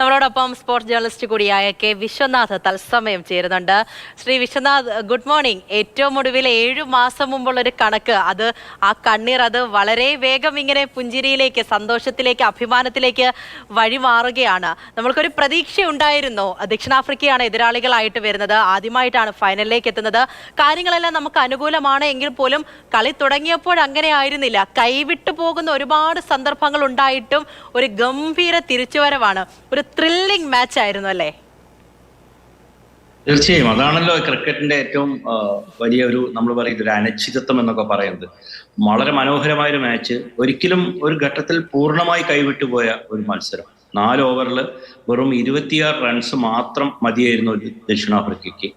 നമ്മളോടൊപ്പം sports journalist കൂടിയായ K Vishwanath തത്സമയം ചേരുന്നുണ്ട്. Shri Vishwanath good morning. ഏറ്റവും ഒടുവിൽ ഏഴു മാസം മുമ്പുള്ള ഒരു കണക്ക്. അത് ആ കണ്ണീർ അത് വളരെ വേഗം ഇങ്ങനെ പുഞ്ചിരിയിലേക്ക് സന്തോഷത്തിലേക്ക് അഭിമാനത്തിലേക്ക് വഴിമാറുകയാണ്. നമ്മൾക്കൊരു പ്രതീക്ഷ ഉണ്ടായിരുന്നു ദക്ഷിണാഫ്രിക്കയാണ് എതിരാളികളായിട്ട് വരുന്നത്. ആദ്യമായിട്ടാണ് ഫൈനലിലേക്ക് എത്തുന്നത്. കാര്യങ്ങളെല്ലാം നമുക്ക് അനുകൂലമാണ്. എങ്കിൽ പോലും കളി തുടങ്ങിയപ്പോൾ അങ്ങനെ ആയിരുന്നില്ല കൈവിട്ടു പോകുന്ന ഒരുപാട് സന്ദർഭങ്ങൾ ഉണ്ടായിട്ടും ഒരു ഗംഭീര തിരിച്ചുവരവാണ്. ഒരു ത്രില്ലിംഗ് മാച്ച് ആയിരുന്നു അല്ലേ? തീർച്ചയായും. അതാണല്ലോ ക്രിക്കറ്റിന്റെ ഏറ്റവും വലിയ ഒരു നമ്മൾ പറയുന്നത് ഒരു അനിശ്ചിതത്വം എന്നൊക്കെ പറയുന്നത്. വളരെ മനോഹരമായ ഒരു മാച്ച് ഒരിക്കലും ഒരു ഘട്ടത്തിൽ പൂർണമായി കൈവിട്ടുപോയ ഒരു മത്സരം. നാല് ഓവറിൽ വെറും ഇരുപത്തിയാറ് റൺസ് മാത്രം മതിയായിരുന്നു ഒരു ദക്ഷിണാഫ്രിക്കയ്ക്ക്.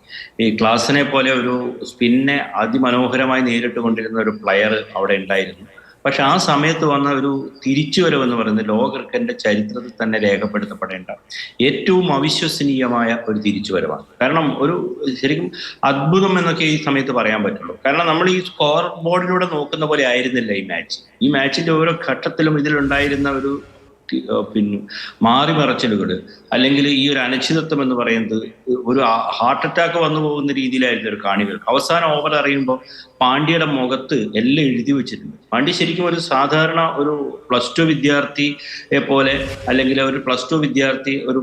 ഈ ക്ലാസിനെ പോലെ ഒരു സ്പിന്നെ അതിമനോഹരമായി നേരിട്ട് കൊണ്ടിരുന്ന ഒരു പ്ലെയർ അവിടെ ഉണ്ടായിരുന്നു. പക്ഷെ ആ സമയത്ത് വന്ന ഒരു തിരിച്ചുവരവ് എന്ന് പറയുന്നത് ലോക ക്രിക്കറ്റിന്റെ ചരിത്രത്തിൽ തന്നെ രേഖപ്പെടുത്തപ്പെടേണ്ട ഏറ്റവും അവിശ്വസനീയമായ ഒരു തിരിച്ചുവരവാണ്. കാരണം ഒരു ശരിക്കും അത്ഭുതം എന്നൊക്കെ ഈ സമയത്ത് പറയാൻ പറ്റുള്ളൂ. കാരണം നമ്മൾ ഈ സ്കോർ ബോർഡിലൂടെ നോക്കുന്ന പോലെ ആയിരുന്നില്ല ഈ മാച്ച് ഈ മാച്ചിന്റെ ഓരോ ഘട്ടത്തിലും ഇതിലുണ്ടായിരുന്ന ഒരു പിന്നെ മാറി മറച്ചിലുകൾ അല്ലെങ്കിൽ ഈ ഒരു അനിശ്ചിതത്വം എന്ന് പറയുന്നത് ഒരു ഹാർട്ട് അറ്റാക്ക് വന്നു പോകുന്ന രീതിയിലായിരുന്നു ഒരു കാണികൾ. അവസാന ഓവർ അറിയുമ്പോൾ പാണ്ഡ്യയുടെ മുഖത്ത് എല്ലാം എഴുതി വെച്ചിട്ടുണ്ട്. പാണ്ഡ്യ ശരിക്കും ഒരു സാധാരണ ഒരു പ്ലസ് ടു വിദ്യാർത്ഥിയെ പോലെ അല്ലെങ്കിൽ ഒരു പ്ലസ് ടു വിദ്യാർത്ഥി ഒരു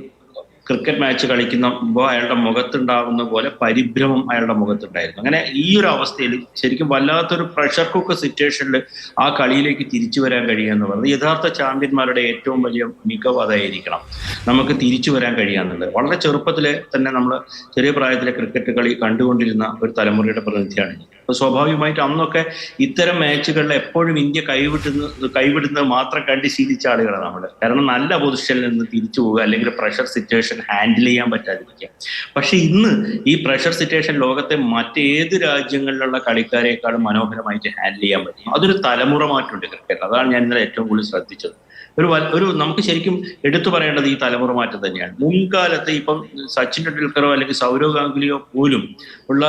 ക്രിക്കറ്റ് മാച്ച് കളിക്കുമ്പോൾ അയാളുടെ മുഖത്തുണ്ടാകുന്ന പോലെ പരിഭ്രമം അയാളുടെ മുഖത്തുണ്ടായിരുന്നു. അങ്ങനെ ഈ ഒരു അവസ്ഥയിൽ ശരിക്കും വല്ലാത്തൊരു പ്രഷർ കുക്ക് സിറ്റുവേഷനിൽ ആ കളിയിലേക്ക് തിരിച്ചു വരാൻ കഴിയുക എന്ന് പറയുന്നത് യഥാർത്ഥ ചാമ്പ്യന്മാരുടെ ഏറ്റവും വലിയ മികവ് അതായിരിക്കണം. നമുക്ക് തിരിച്ചു വരാൻ കഴിയാന്നുള്ളത് വളരെ ചെറുപ്പത്തിലെ തന്നെ നമ്മൾ ചെറിയ പ്രായത്തിലെ ക്രിക്കറ്റ് കളി കണ്ടുകൊണ്ടിരുന്ന ഒരു തലമുറയുടെ പ്രതിനിധിയാണ് സ്വാഭാവികമായിട്ട് അന്നൊക്കെ ഇത്തരം മാച്ചുകളിൽ എപ്പോഴും ഇന്ത്യ കൈവിട്ടുന്ന കൈവിടുന്നത് മാത്രം കണ്ട് ശീലിച്ച ആളുകളാണ് നമ്മൾ കാരണം നല്ല പൊസിഷനിൽ നിന്ന് തിരിച്ചു പോവുക അല്ലെങ്കിൽ പ്രഷർ സിറ്റുവേഷൻ ഹാൻഡിൽ ചെയ്യാൻ പറ്റാതിരിക്കുക. പക്ഷെ ഇന്ന് ഈ പ്രഷർ സിറ്റുവേഷൻ ലോകത്തെ മറ്റേത് രാജ്യങ്ങളിലുള്ള കളിക്കാരെക്കാളും മനോഹരമായിട്ട് ഹാൻഡിൽ ചെയ്യാൻ പറ്റും. അതൊരു തലമുറ മാറ്റമുണ്ട്. ക്രിക്കറ്റ് അതാണ് ഞാൻ ഇന്നലെ ഏറ്റവും കൂടുതൽ ശ്രദ്ധിച്ചത്. ഒരു ഒരു നമുക്ക് ശരിക്കും എടുത്തു പറയേണ്ടത് ഈ തലമുറ മാറ്റം തന്നെയാണ്. മുൻകാലത്ത് ഇപ്പം സച്ചിൻ ടെണ്ടുൽക്കറോ അല്ലെങ്കിൽ സൗരവ് ഗാംഗുലിയോ പോലും ഉള്ള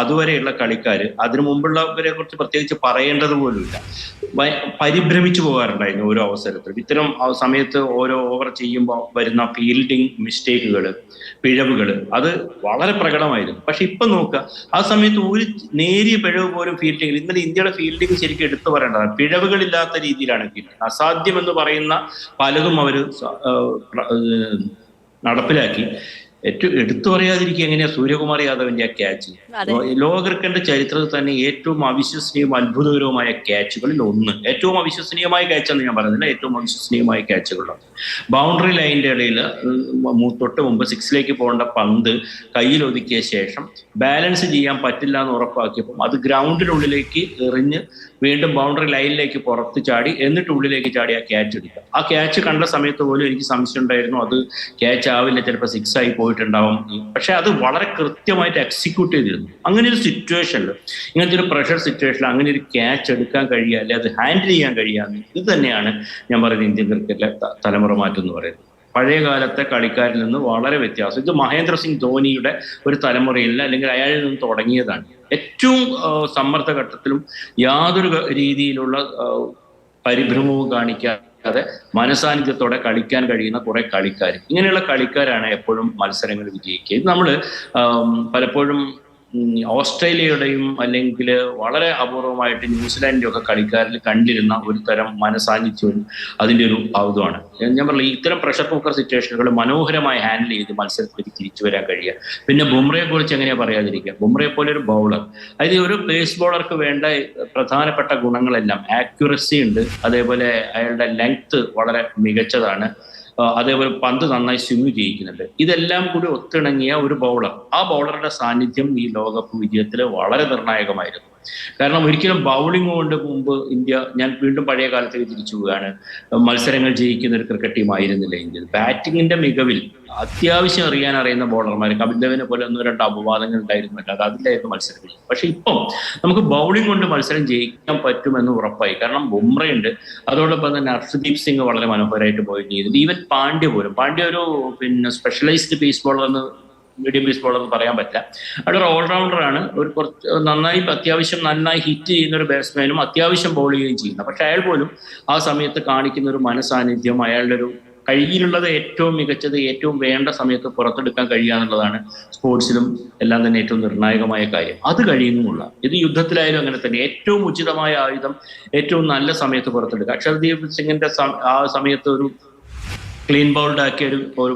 അതുവരെയുള്ള കളിക്കാർ അതിനു മുമ്പുള്ളവരെ കുറിച്ച് പ്രത്യേകിച്ച് പറയേണ്ടത് പോലുമില്ല. പരിഭ്രമിച്ചു പോകാറുണ്ടായിരുന്നു ഓരോ അവസരത്തിലും. ഇത്തരം സമയത്ത് ഓരോ ഓവർ ചെയ്യുമ്പോൾ വരുന്ന ഫീൽഡിംഗ് മിസ്റ്റേക്കുകൾ പിഴവുകൾ അത് വളരെ പ്രകടമായിരുന്നു. പക്ഷെ ഇപ്പൊ നോക്കുക ആ സമയത്ത് ഒരു നേരിയ പിഴവ് പോലും ഫീൽഡിംഗിൽ ഇന്നലെ ഇന്ത്യയുടെ ഫീൽഡിംഗ് ശരിക്കും എടുത്തു പറയേണ്ടതാണ്. പിഴവുകളില്ലാത്ത രീതിയിലാണ് ഫീൽഡിംഗ് അസാധ്യം എന്ന് പറയുന്ന പലതും അവർ നടപ്പിലാക്കി. ഏറ്റവും എടുത്തു പറയാതിരിക്കുക എങ്ങനെയാ? സൂര്യകുമാർ യാദവിന്റെ ആ ക്യാച്ച് ലോകർക്കന്റെ ചരിത്രത്തിൽ തന്നെ ഏറ്റവും അവിശ്വസനീയവും അത്ഭുതകരവുമായ ക്യാച്ചുകളിൽ ഒന്ന്. ഏറ്റവും അവിശ്വസനീയമായ ക്യാച്ച് എന്ന് ഞാൻ പറയുന്നില്ല. ഏറ്റവും അവിശ്വസനീയമായ ക്യാച്ചുകളാണ് ബൗണ്ടറി ലൈനിന്റെ ഇടയിൽ തൊട്ട് മുമ്പ് സിക്സിലേക്ക് പോകേണ്ട പന്ത് കയ്യിൽ ഒതുക്കിയ ശേഷം ബാലൻസ് ചെയ്യാൻ പറ്റില്ല എന്ന് ഉറപ്പാക്കിയപ്പോൾ അത് ഗ്രൗണ്ടിനുള്ളിലേക്ക് എറിഞ്ഞ് വീണ്ടും ബൗണ്ടറി ലൈനിലേക്ക് പുറത്ത് ചാടി എന്നിട്ട് ഉള്ളിലേക്ക് ചാടി ആ ക്യാച്ച് എടുക്കുക. ആ ക്യാച്ച് കണ്ട സമയത്ത് പോലും എനിക്ക് സംശയം ഉണ്ടായിരുന്നു. അത് ക്യാച്ച് ആവില്ല ചിലപ്പോൾ സിക്സ് ആയി പോയിട്ടുണ്ടാവും. പക്ഷെ അത് വളരെ കൃത്യമായിട്ട് എക്സിക്യൂട്ട് ചെയ്തിരുന്നു. അങ്ങനെ ഒരു സിറ്റുവേഷനിൽ ഇങ്ങനത്തെ ഒരു പ്രഷർ സിറ്റുവേഷനിൽ അങ്ങനെ ഒരു ക്യാച്ച് എടുക്കാൻ കഴിയുക അല്ലെ അത് ഹാൻഡിൽ ചെയ്യാൻ കഴിയുക ഇത് തന്നെയാണ് ഞാൻ പറയുന്നത് ഇന്ത്യൻ ക്രിക്കറ്റിലെ തലമുറ മാറ്റം എന്ന് പറയുന്നത്. പഴയ കാലത്തെ കളിക്കാരിൽ നിന്ന് വളരെ വ്യത്യാസം. ഇത് മഹേന്ദ്ര സിംഗ് ധോനിയുടെ ഒരു തലമുറയിൽ അല്ലെങ്കിൽ അയാളിൽ നിന്ന് തുടങ്ങിയതാണ്. ഏറ്റവും സമ്മർദ്ദ ഘട്ടത്തിലും യാതൊരു രീതിയിലുള്ള പരിഭ്രമവും കാണിക്കാതെ മനസാന്നിധ്യത്തോടെ കളിക്കാൻ കഴിയുന്ന കുറെ കളിക്കാർ ഇങ്ങനെയുള്ള കളിക്കാരാണ് എപ്പോഴും മത്സരങ്ങൾ വിജയിക്കുക. ഇത് നമ്മൾ പലപ്പോഴും ഓസ്ട്രേലിയയുടെയും അല്ലെങ്കിൽ വളരെ അപൂർവമായിട്ട് ന്യൂസിലാൻഡിന്റെ ഒക്കെ കളിക്കാരിൽ കണ്ടിരുന്ന ഒരു തരം മനസാന്നിധ്യവും അതിന്റെ ഒരു അവതുമാണ് ഞാൻ പറഞ്ഞു ഇത്തരം പ്രഷർ കുക്കർ സിറ്റുവേഷനുകൾ മനോഹരമായി ഹാൻഡിൽ ചെയ്ത് മത്സരത്തിലേക്ക് തിരിച്ചു വരാൻ കഴിയുക. പിന്നെ ബുംറയെ കുറിച്ച് എങ്ങനെയാ പറയാതിരിക്കുക? ബുംറയെ പോലെ ഒരു ബൗളർ അതായത് ഒരു പേസ് ബോളർക്ക് വേണ്ട പ്രധാനപ്പെട്ട ഗുണങ്ങളെല്ലാം ആക്യുറസി ഉണ്ട്. അതേപോലെ അയാളുടെ ലെങ്ത് വളരെ മികച്ചതാണ്. അതേപോലെ പന്ത് നന്നായി സ്വിമ്മ് ചെയ്യിക്കുന്നുണ്ട്. ഇതെല്ലാം കൂടി ഒത്തിണങ്ങിയ ഒരു ബൗളർ ആ ബൗളറുടെ സാന്നിധ്യം ഈ ലോകകപ്പ് വിജയത്തിൽ വളരെ നിർണായകമായിരുന്നു. കാരണം ഒരിക്കലും ബൗളിംഗ് കൊണ്ട് മുമ്പ് ഇന്ത്യ ഞാൻ വീണ്ടും പഴയ കാലത്തേക്ക് തിരിച്ചു പോവുകയാണ്. മത്സരങ്ങൾ ജയിക്കുന്ന ഒരു ക്രിക്കറ്റ് ടീം ആയിരുന്നില്ല ഇന്ത്യ ബാറ്റിങ്ങിന്റെ മികവിൽ അത്യാവശ്യം അറിയാൻ അറിയുന്ന ബോളർമാർ കപിൽ ദേവിനെ പോലെ ഒന്നോ രണ്ടോ അപവാദങ്ങൾ ഉണ്ടായിരുന്നില്ല. അത് അതിലായിരുന്നു മത്സരം പക്ഷെ ഇപ്പം നമുക്ക് ബൗളിംഗ് കൊണ്ട് മത്സരം ജയിക്കാൻ പറ്റുമെന്ന് ഉറപ്പായി. കാരണം ബുംറയുണ്ട്. അതോടൊപ്പം തന്നെ അർഷദീപ് സിംഗ് വളരെ മനോഹരമായിട്ട് പോയി ചെയ്തിട്ട് ഈവൻ പാണ്ഡ്യ പോലും. പാണ്ഡ്യ ഒരു പിന്നെ സ്പെഷ്യലൈസ്ഡ് പീസ് ബോളർ എന്ന് മീഡിയം പേസ് ബോളർ എന്ന് പറയാൻ പറ്റില്ല. അവിടെ ഒരു ഓൾറൗണ്ടർ ആണ്. ഒരു കുറച്ച് നന്നായി അത്യാവശ്യം നന്നായി ഹിറ്റ് ചെയ്യുന്ന ഒരു ബാറ്റ്സ്മാനും അത്യാവശ്യം ബോൾ ചെയ്യുകയും ചെയ്യുന്ന. പക്ഷെ അയാൾ പോലും ആ സമയത്ത് കാണിക്കുന്ന ഒരു മനസാന്നിധ്യം അയാളുടെ ഒരു കയ്യിലുള്ളത് ഏറ്റവും മികച്ചത് ഏറ്റവും വേണ്ട സമയത്ത് പുറത്തെടുക്കാൻ കഴിയുക എന്നുള്ളതാണ് സ്പോർട്സിലും എല്ലാം തന്നെ ഏറ്റവും നിർണായകമായ കാര്യം. അത് കഴിയുന്നുമുള്ള ഇത് യുദ്ധത്തിലായാലും അങ്ങനെ തന്നെ ഏറ്റവും ഉചിതമായ ആയുധം ഏറ്റവും നല്ല സമയത്ത് പുറത്തെടുക്കുക. അക്ഷർദീപ് സിംഗിന്റെ ആ സമയത്ത് ഒരു ക്ലീൻ ബൗൾഡ് ആക്കിയ ഒരു ഒരു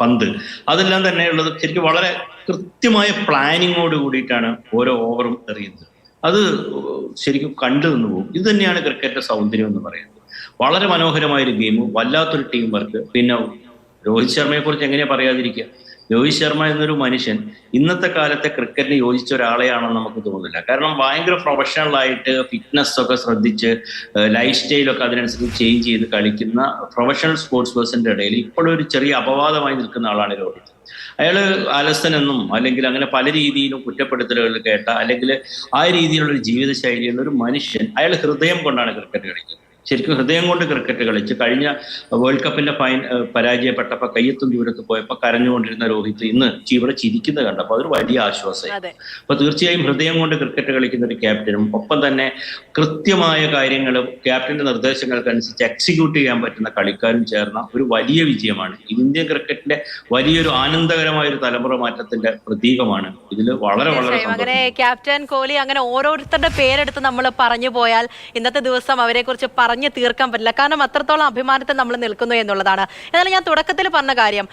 പന്ത്. അതെല്ലാം തന്നെ ഉള്ളത് ശരിക്കും വളരെ കൃത്യമായ പ്ലാനിങ്ങോട് കൂടിയിട്ടാണ് ഓരോ ഓവറും എറിയുന്നത്. അത് ശരിക്കും കണ്ടു നിന്ന് പോകും ഇത് തന്നെയാണ് ക്രിക്കറ്റിന്റെ സൗന്ദര്യം എന്ന് പറയുന്നത്. വളരെ മനോഹരമായ ഒരു ഗെയിം വല്ലാത്തൊരു ടീം വർക്ക് പിന്നെ രോഹിത് ശർമ്മയെ കുറിച്ച് എങ്ങനെയാ പറയാതിരിക്കുക? രോഹിത് ശർമ്മ എന്നൊരു മനുഷ്യൻ ഇന്നത്തെ കാലത്തെ ക്രിക്കറ്റിന് യോജിച്ച ഒരാളെയാണെന്ന് നമുക്ക് തോന്നുന്നില്ല. കാരണം ഭയങ്കര പ്രൊഫഷണൽ ആയിട്ട് ഫിറ്റ്നസ് ഒക്കെ ശ്രദ്ധിച്ച് ലൈഫ് സ്റ്റൈലൊക്കെ അതിനനുസരിച്ച് ചേഞ്ച് ചെയ്ത് കളിക്കുന്ന പ്രൊഫഷണൽ സ്പോർട്സ് പേഴ്സന്റെ ഇടയിൽ ഇപ്പോഴും ഒരു ചെറിയ അപവാദമായി നിൽക്കുന്ന ആളാണ് രോഹിത്. അയാൾ അലസൻ എന്നും അല്ലെങ്കിൽ അങ്ങനെ പല രീതിയിലും കുറ്റപ്പെടുത്തലുകൾ കേട്ട അല്ലെങ്കിൽ ആ രീതിയിലുള്ള ഒരു ജീവിതശൈലിയുള്ള ഒരു മനുഷ്യൻ അയാൾ ഹൃദയം കൊണ്ടാണ് ക്രിക്കറ്റ് കളിക്കുന്നത്. ശരിക്കും ഹൃദയം കൊണ്ട് ക്രിക്കറ്റ് കളിച്ച് കഴിഞ്ഞ വേൾഡ് കപ്പിന്റെ ഫൈൻ പരാജയപ്പെട്ടപ്പോ പരാജയപ്പെട്ടപ്പോൾ കയ്യെത്തും ദൂരത്ത് പോയപ്പോൾ കരഞ്ഞുകൊണ്ടിരുന്ന രോഹിത് ഇന്ന് ഇവിടെ ചിരിക്കുന്നത് കണ്ടപ്പോൾ അതൊരു വലിയ ആശ്വാസമായി. അപ്പൊ തീർച്ചയായും ഹൃദയം കൊണ്ട് ക്രിക്കറ്റ് കളിക്കുന്ന ഒരു ക്യാപ്റ്റനും ഒപ്പം തന്നെ കൃത്യമായ കാര്യങ്ങളും ക്യാപ്റ്റന്റെ നിർദ്ദേശങ്ങൾക്കനുസരിച്ച് എക്സിക്യൂട്ട് ചെയ്യാൻ പറ്റുന്ന കളിക്കാരും ചേർന്ന ഒരു വലിയ വിജയമാണ്. ഇന്ത്യൻ ക്രിക്കറ്റിന്റെ വലിയൊരു ആനന്ദകരമായ ഒരു തലമുറ മാറ്റത്തിന്റെ പ്രതീകമാണ്. ഇതിൽ വളരെ വളരെ അങ്ങനെ ക്യാപ്റ്റൻ കോഹ്ലി അങ്ങനെ ഓരോരുത്തരുടെ പേരെടുത്ത് നമ്മൾ പറഞ്ഞു പോയാൽ ഇന്നത്തെ ദിവസം അവരെ കുറിച്ച് പറഞ്ഞു തീർക്കാൻ പറ്റില്ല. കാരണം അത്രത്തോളം അഭിമാനത്തിൽ നമ്മൾ നിൽക്കുന്നു എന്നുള്ളതാണ്. എന്നാലും ഞാൻ തുടക്കത്തിൽ പറഞ്ഞ കാര്യം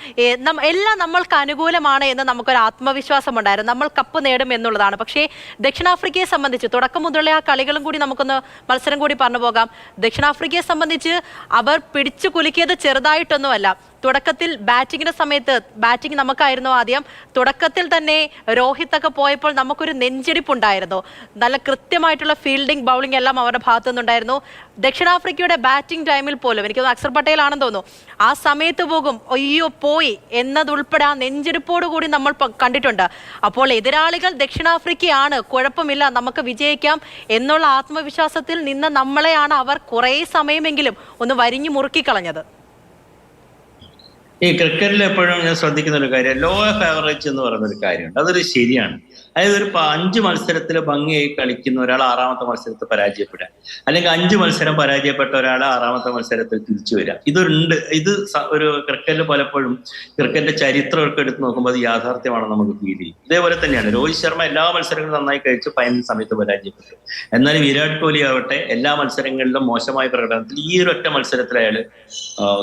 എല്ലാം നമ്മൾക്ക് അനുകൂലമാണ് എന്ന് നമുക്കൊരു ആത്മവിശ്വാസം ഉണ്ടായിരുന്നു. നമ്മൾ കപ്പ് നേടും എന്നുള്ളതാണ്. പക്ഷേ ദക്ഷിണാഫ്രിക്കയെ സംബന്ധിച്ച് തുടക്കം മുതലുള്ള ആ കളികളും കൂടി നമുക്കൊന്ന് മത്സരം കൂടി പറഞ്ഞു പോകാം. ദക്ഷിണാഫ്രിക്കയെ സംബന്ധിച്ച് അവർ പിടിച്ചു കുലുക്കിയത് ചെറുതായിട്ടൊന്നുമല്ല. തുടക്കത്തിൽ ബാറ്റിങ്ങിന്റെ സമയത്ത് ബാറ്റിംഗ് നമുക്കായിരുന്നു ആദ്യം. തുടക്കത്തിൽ തന്നെ രോഹിത് ഒക്കെ പോയപ്പോൾ നമുക്കൊരു നെഞ്ചിടിപ്പുണ്ടായിരുന്നു. നല്ല കൃത്യമായിട്ടുള്ള ഫീൽഡിംഗ് ബൗളിംഗ് എല്ലാം അവരുടെ ഭാഗത്തു നിന്നുണ്ടായിരുന്നു ദക്ഷിണാഫ്രിക്കയുടെ ബാറ്റിംഗ് ടൈമിൽ പോലും എനിക്ക് അക്സർ പട്ടേൽ ആണെന്ന് തോന്നുന്നു ആ സമയത്ത് പോകും അയ്യോ പോയി എന്നതുൾപ്പെടെ ആ നെഞ്ചെടുപ്പോടുകൂടി നമ്മൾ കണ്ടിട്ടുണ്ട്. അപ്പോൾ എതിരാളികൾ ദക്ഷിണാഫ്രിക്കയാണ് കുഴപ്പമില്ല നമുക്ക് വിജയിക്കാം എന്നുള്ള ആത്മവിശ്വാസത്തിൽ നിന്ന് നമ്മളെയാണ് അവർ കുറേ സമയമെങ്കിലും ഒന്ന് വരിഞ്ഞു മുറുക്കിക്കളഞ്ഞത്. ഈ ക്രിക്കറ്റിൽ എപ്പോഴും ഞാൻ ശ്രദ്ധിക്കുന്ന ഒരു കാര്യം ലോ ഓഫ് ആവറേജ് എന്ന് പറയുന്ന ഒരു കാര്യമുണ്ട്. അതൊരു ശരിയാണ്. അതായത് ഒരു അഞ്ച് മത്സരത്തിൽ ഭംഗിയായി കളിക്കുന്ന ഒരാൾ ആറാമത്തെ മത്സരത്തിൽ പരാജയപ്പെടുക. അല്ലെങ്കിൽ അഞ്ച് മത്സരം പരാജയപ്പെട്ട ഒരാൾ ആറാമത്തെ മത്സരത്തിൽ തിരിച്ചു വരിക. ഇതൊരുണ്ട് ഇത് ഒരു ക്രിക്കറ്റിൽ പലപ്പോഴും ക്രിക്കറ്റിന്റെ ചരിത്രമൊക്കെ എടുത്ത് നോക്കുമ്പോൾ അത് യാഥാർത്ഥ്യമാണെന്ന് നമുക്ക് ഫീൽ ചെയ്യും. ഇതേപോലെ തന്നെയാണ്. രോഹിത് ശർമ്മ എല്ലാ മത്സരങ്ങളും നന്നായി കഴിച്ച് ഫൈനൽ സമയത്ത് പരാജയപ്പെട്ടു. എന്നാൽ വിരാട് കോഹ്ലി ആവട്ടെ എല്ലാ മത്സരങ്ങളിലും മോശമായ പ്രകടനത്തിൽ ഈ ഒരു ഒറ്റ മത്സരത്തിൽ അയാൾ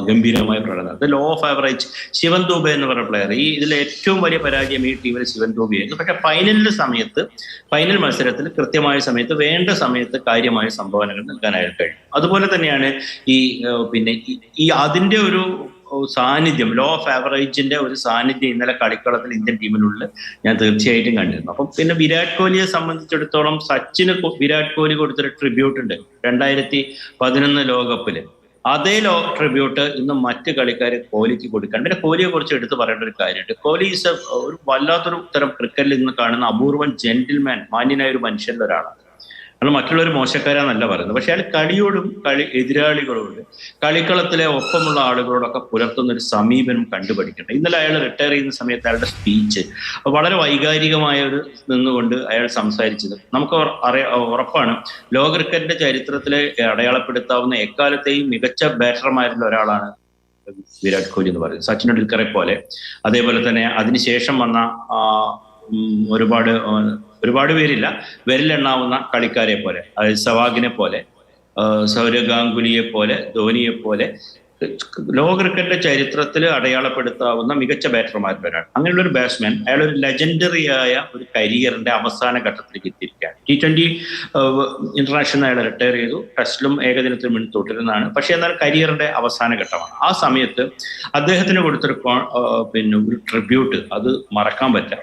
ഗംഭീരമായ പ്രകടനം. അത് ലോ ഓഫ് ആവറേജ് ശിവൻ എന്ന് പറഞ്ഞ പ്ലെയർ ഈ ഇതിലെ ഏറ്റവും വലിയ പരാജയം ഈ ടീമിൽ ശിവൻ ദൂബെയായിരുന്നു പക്ഷെ ഫൈനലിന്റെ സമയത്ത് ഫൈനൽ മത്സരത്തിൽ കൃത്യമായ സമയത്ത് വേണ്ട സമയത്ത് കാര്യമായ സംഭാവനകൾ നൽകാനായിട്ട് കഴിഞ്ഞു. അതുപോലെ തന്നെയാണ് ഈ പിന്നെ ഈ- അതിന്റെ ഒരു സാന്നിധ്യം ലോ ഓഫ് ആവറേജിന്റെ ഒരു സാന്നിധ്യം ഇന്നലെ കളിക്കളത്തിൽ ഇന്ത്യൻ ടീമിനുള്ളിൽ ഞാൻ തീർച്ചയായിട്ടും കണ്ടിരുന്നു. അപ്പം പിന്നെ വിരാട് കോഹ്ലിയെ സംബന്ധിച്ചിടത്തോളം സച്ചിന് വിരാട് കോഹ്ലി കൊടുത്തൊരു ട്രിബ്യൂട്ട് ഉണ്ട്. രണ്ടായിരത്തി പതിനൊന്ന് ലോകകപ്പിൽ. അതേ ലോ ട്രിബ്യൂട്ട് ഇന്ന് മറ്റ് കളിക്കാർ കോഹ്ലിക്ക് കൊടുക്കാൻ പിന്നെ കോഹ്ലിയെ കുറിച്ച് എടുത്തു പറയേണ്ട ഒരു കാര്യമുണ്ട്. കോഹ്ലി ഈസ് ഒരു വല്ലാത്തൊരു തരം ക്രിക്കറ്റിൽ ഇന്ന് കാണുന്ന അപൂർവൻ ജെന്റിൽമാൻ മാന്യനായ ഒരു മനുഷ്യന്റെ ഒരാളാണ് കാരണം മറ്റുള്ളവർ മോശക്കാരാന്നല്ല പറയുന്നത്. പക്ഷെ അയാൾ കളിയോടും കളി എതിരാളികളോട് കളിക്കളത്തിലെ ഒപ്പമുള്ള ആളുകളോടൊക്കെ പുലർത്തുന്ന ഒരു സമീപനം കണ്ടുപഠിക്കണം ഇന്നലെ അയാൾ റിട്ടയർ ചെയ്യുന്ന സമയത്ത് അയാളുടെ സ്പീച്ച് വളരെ വൈകാരികമായ ഒരു നിന്നുകൊണ്ട് അയാൾ സംസാരിച്ചത്. നമുക്ക് ഉറപ്പാണ് ലോക ക്രിക്കറ്റിന്റെ ചരിത്രത്തിലെ അടയാളപ്പെടുത്താവുന്ന എക്കാലത്തെയും മികച്ച ബാറ്റർമാരിൽ ഒരാളാണ് വിരാട് കോഹ്ലി എന്ന് പറയുന്നത്. സച്ചിൻ ടെണ്ടുൽക്കറെ പോലെ. അതേപോലെ തന്നെ അതിനുശേഷം വന്ന ഒരുപാട് ഒരുപാട് പേരില്ല. വിരലെണ്ണാവുന്ന കളിക്കാരെ പോലെ അതായത് സവാഗിനെ പോലെ സൗരവ് ഗാംഗുലിയെ പോലെ ധോനിയെ പോലെ ലോക ക്രിക്കറ്റിന്റെ ചരിത്രത്തിൽ അടയാളപ്പെടുത്താവുന്ന മികച്ച ബാറ്റർമാരിൽ ഒരാൾ അങ്ങനെയുള്ള ഒരു ബാറ്റ്സ്മാൻ അയാൾ ഒരു ലെജൻഡറിയായ ഒരു കരിയറിന്റെ അവസാന ഘട്ടത്തിലേക്ക് എത്തിയിരിക്കുകയാണ്. ടി ട്വന്റി ഇന്റർനാഷണൽ അയാൾ റിട്ടയർ ചെയ്തു. ടെസ്റ്റിലും ഏകദിനത്തിലും മുന്നിൽ തുടരുന്നതാണ് പക്ഷെ എന്നാൽ കരിയറിന്റെ അവസാന ഘട്ടമാണ്. ആ സമയത്ത് അദ്ദേഹത്തിന് കൊടുത്തൊരു പിന്നെ ഒരു ട്രിബ്യൂട്ട് അത് മറക്കാൻ പറ്റില്ല.